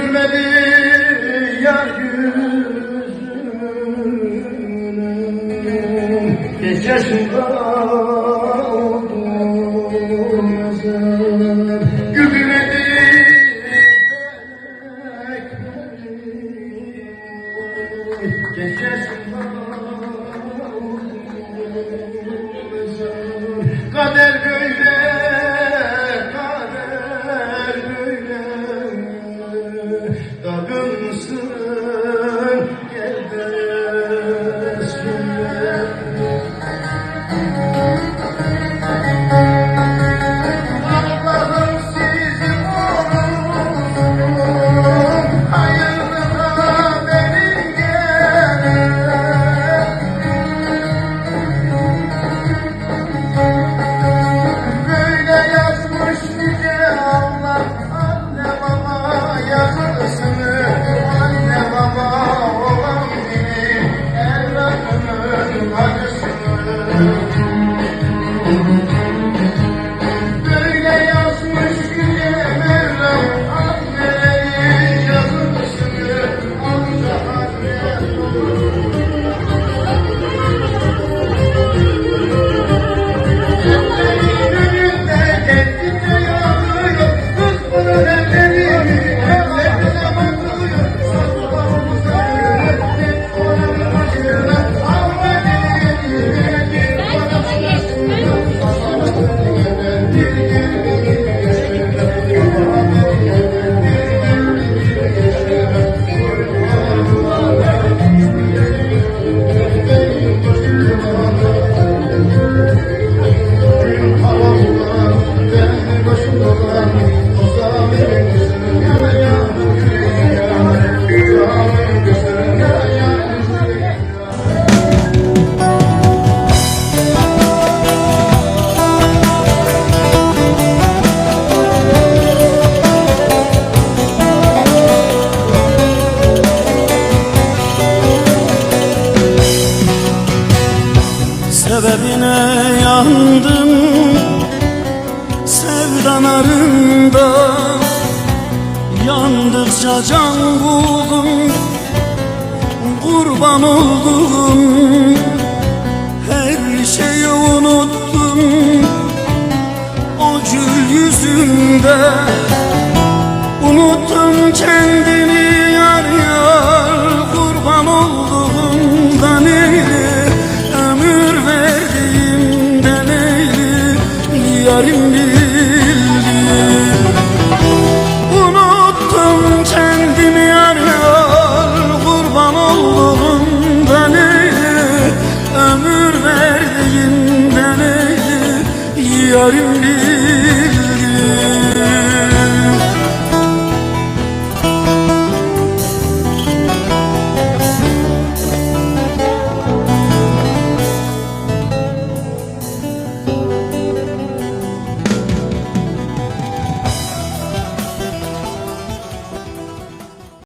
gülmedi ya yüzünü Gecesinde sebebine yandım Sevdan arında Yandıkça can buldum Kurban oldum. Her şeyi unuttum O gül yüzünde. Unuttum kendimi. yarim